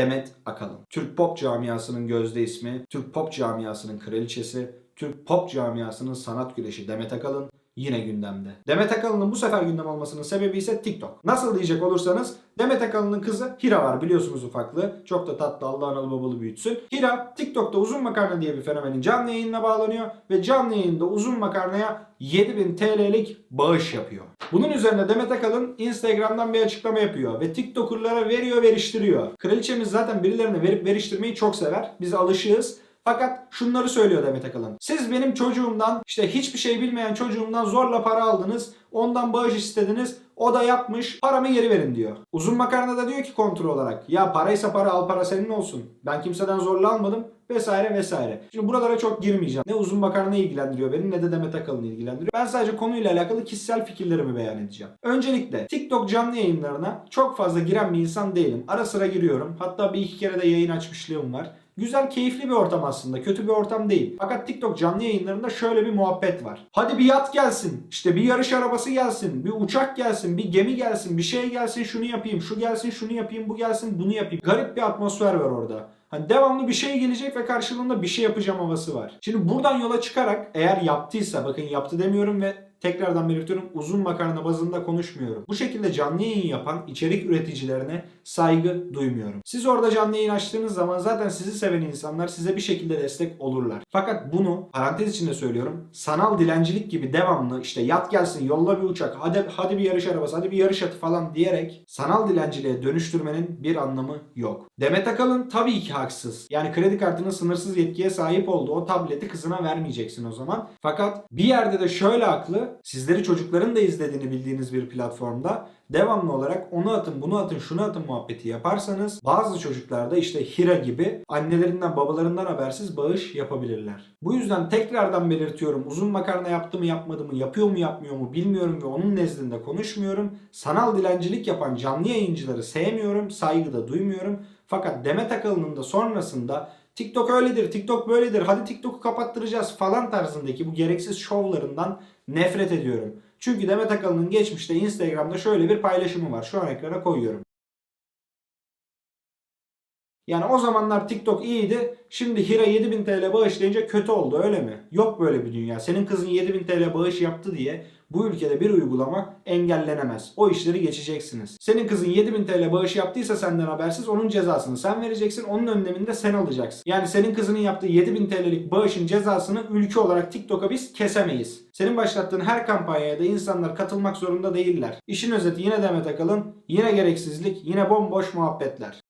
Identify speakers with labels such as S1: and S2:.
S1: Demet Akalın. Türk pop camiasının gözde ismi, Türk pop camiasının kraliçesi, Türk pop camiasının sanat güreşi Demet Akalın yine gündemde. Demet Akalın'ın bu sefer gündem olmasının sebebi ise TikTok. Nasıl diyecek olursanız Demet Akalın'ın kızı Hira var biliyorsunuz ufaklığı. Çok da tatlı Allah analı babalı büyütsün. Hira TikTok'ta uzun makarna diye bir fenomenin canlı yayınına bağlanıyor ve canlı yayında uzun makarnaya 7000 TL'lik bağış yapıyor. Bunun üzerine Demet Akalın Instagram'dan bir açıklama yapıyor ve TikToker'lara veriyor veriştiriyor. Kraliçemiz zaten birilerine verip veriştirmeyi çok sever. Biz alışığız. Fakat şunları söylüyor Demet Akalın. Siz benim çocuğumdan işte hiçbir şey bilmeyen çocuğumdan zorla para aldınız. Ondan bağış istediniz. O da yapmış. Paramı geri verin diyor. Uzun makarna da diyor ki kontrol olarak. Ya paraysa para al para senin olsun. Ben kimseden zorla almadım. Vesaire vesaire. Şimdi buralara çok girmeyeceğim. Ne uzun makarna ilgilendiriyor beni ne de Demet Akalın'ı ilgilendiriyor. Ben sadece konuyla alakalı kişisel fikirlerimi beyan edeceğim. Öncelikle TikTok canlı yayınlarına çok fazla giren bir insan değilim. Ara sıra giriyorum. Hatta bir iki kere de yayın açmışlığım var. Güzel, keyifli bir ortam aslında. Kötü bir ortam değil. Fakat TikTok canlı yayınlarında şöyle bir muhabbet var. Hadi bir yat gelsin. işte bir yarış arabası gelsin. Bir uçak gelsin. Bir gemi gelsin. Bir şey gelsin. Şunu yapayım. Şu gelsin. Şunu yapayım. Bu gelsin. Bunu yapayım. Garip bir atmosfer var orada. Hani devamlı bir şey gelecek ve karşılığında bir şey yapacağım havası var. Şimdi buradan yola çıkarak eğer yaptıysa bakın yaptı demiyorum ve tekrardan belirtiyorum uzun makarna bazında konuşmuyorum. Bu şekilde canlı yayın yapan içerik üreticilerine saygı duymuyorum. Siz orada canlı yayın açtığınız zaman zaten sizi seven insanlar size bir şekilde destek olurlar. Fakat bunu parantez içinde söylüyorum. Sanal dilencilik gibi devamlı işte yat gelsin yolla bir uçak hadi hadi bir yarış arabası hadi bir yarış atı falan diyerek sanal dilenciliğe dönüştürmenin bir anlamı yok. Demet Akalın tabii ki haksız. Yani kredi kartının sınırsız yetkiye sahip olduğu o tableti kızına vermeyeceksin o zaman. Fakat bir yerde de şöyle haklı. Sizleri çocukların da izlediğini bildiğiniz bir platformda devamlı olarak onu atın bunu atın şunu atın muhabbeti yaparsanız bazı çocuklar da işte Hira gibi annelerinden babalarından habersiz bağış yapabilirler. Bu yüzden tekrardan belirtiyorum uzun makarna yaptı mı yapmadı mı yapıyor mu yapmıyor mu bilmiyorum ve onun nezdinde konuşmuyorum. Sanal dilencilik yapan canlı yayıncıları sevmiyorum saygı da duymuyorum. Fakat Demet Akalın'ın da sonrasında TikTok öyledir, TikTok böyledir, hadi TikTok'u kapattıracağız falan tarzındaki bu gereksiz şovlarından nefret ediyorum. Çünkü Demet Akalın'ın geçmişte Instagram'da şöyle bir paylaşımı var. Şu an ekrana koyuyorum. Yani o zamanlar TikTok iyiydi. Şimdi Hira 7000 TL bağışlayınca kötü oldu öyle mi? Yok böyle bir dünya. Senin kızın 7000 TL bağış yaptı diye bu ülkede bir uygulama engellenemez. O işleri geçeceksiniz. Senin kızın 7000 TL bağış yaptıysa senden habersiz onun cezasını sen vereceksin. Onun önleminde sen alacaksın. Yani senin kızının yaptığı 7000 TL'lik bağışın cezasını ülke olarak TikTok'a biz kesemeyiz. Senin başlattığın her kampanyaya da insanlar katılmak zorunda değiller. İşin özeti yine Demet Akalın, yine gereksizlik, yine bomboş muhabbetler.